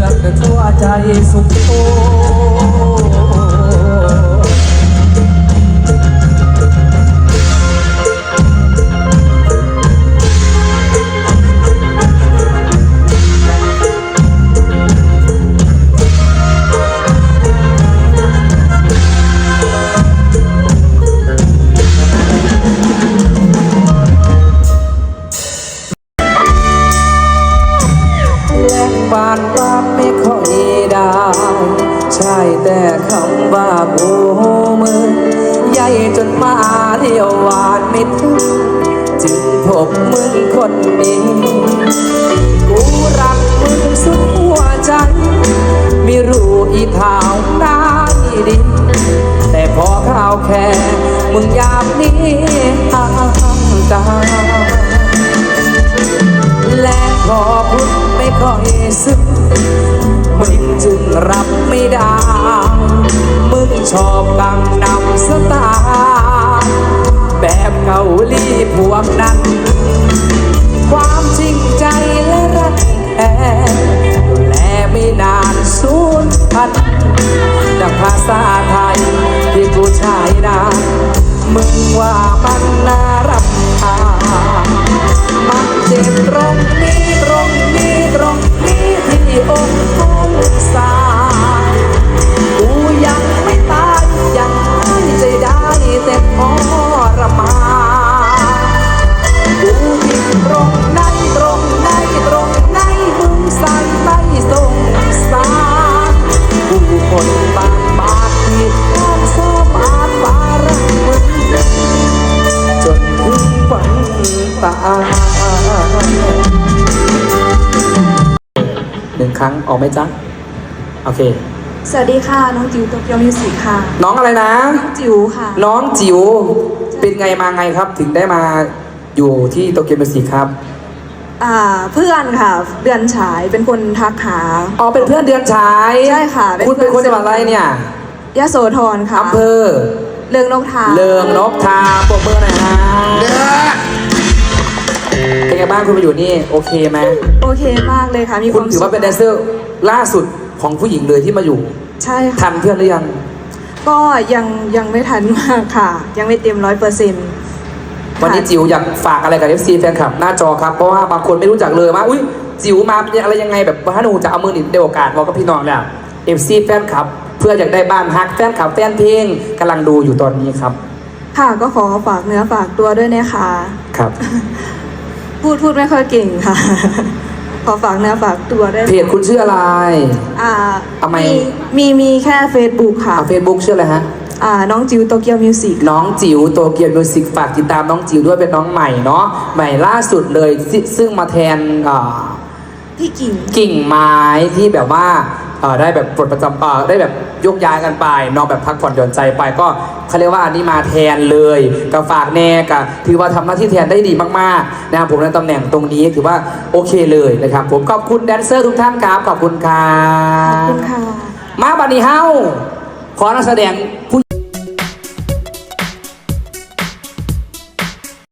ลือกแต่ตัวใจสุขโต คำว่าบูมือใหญ่จนมาเที่ยวหวานม่ถึงจึงพบมึงคนนี้กูรักมึงสุดหัวใจไม่รู้อีทางได้ดีแต่พอข่าวแค่มึงยามนี้ห่างตาและพอพูดไม่ค่อยซึ้งมึงจึงรับไม่ได้ ชอบกังนำสตล์แบบเกาหลีพวกนั้น ความจริงใจและรักแท้ดูแลไม่นานสูญพันดังภาษาไทยที่กูใช้ได้มึงว่ามันน่ารับทานมันเจ็บตรงนี้ หนึ่งครั้งออกไหมจ๊ะ โอเค สวัสดีค่ะ น้องจิ๋วโตเกียวมิวสิกค่ะน้องอะไรนะ จิ๋วค่ะ น้องจิ๋วเป็นไงมาไงครับ ถึงได้มาอยู่ที่โตเกียวมิวสิกครับอ่าเพื่อนค่ะ เดือนฉายเป็นคนทักหา อ๋อเป็นเพื่อนเดือนฉายใช่ค่ะเป็นคุณเป็นคนจังหวัดอะไรเนี่ยยะโสธรค่ะอำเภอเรืองนกทาเลิงนกทาปรบมือหน่อยฮะ เป็นไงบ้างคุณมาอยู่นี่โอเคไหมโอเคมากเลยค่ะมีคคุณวามถือว่าเป็นแดนเซอร์ล่าสุดของผู้หญิงเลยที่มาอยู่ใช่ค่ะ ทันเพื่อนหรือยัง ก็ยังยังไม่ทันมากค่ะ ยังไม่เต็มร้อยเปอร์เซ็นต์ วันนี้จิ๋วอยากฝากอะไรกับ FC แฟนคลับหน้าจอครับ เพราะว่าบางคนไม่รู้จักเลยว่าอุ้ยจิ๋วมาเป็นอะไรยังไงแบบถ้าหนูจะเอามือหนิได้โอกาสบอกกับพี่น้องแล้ว FC แฟนคลับ เพื่ออยากได้บ้านฮักแฟนคลับแฟนเพลงกำลังดูอยู่ตอนนี้ครับค่ะก็ขอฝากเนื้อฝากตัวด้วยนะคะ ครับ พูดพูดไม่ค่อยเก่งค่ะ ขอฝากเนื้อฝากตัวด้วยเพจคุณชื่ออะไร อ่าทำไม มีมีแค่ Facebook ค่ะ เฟซบุ๊กชื่ออะไรฮะ อ่า น้องจิ๋วโตเกียวมิวสิก น้องจิ๋วโตเกียวมิวสิกฝากติดตามน้องจิ๋วด้วยเป็นน้องใหม่เนาะใหม่ล่าสุดเลยซิซึ่งมาแทนอ่าพี่กิ่ง กิ่งไม้ที่แบบว่าเอ่อได้แบบปลดประจำเอ่อได้แบบยกย้ายกันไปเนอกแบบพักผ่อนหย่อนใจไปก็เขาเรียกว่าอันนี้มาแทนเลยกับฝากแน่กับถือว่าทำหน้าที่แทนได้ดีมากๆนะครับผมในตำแหน่งตรงนี้ถือว่าโอเคเลยนะครับ ผมขอบคุณแดนเซอร์ทุกท่านครับขอบคุณครัขอบบคุณค่ะมาบันนี้เฮ้าขอนักแสดงผู้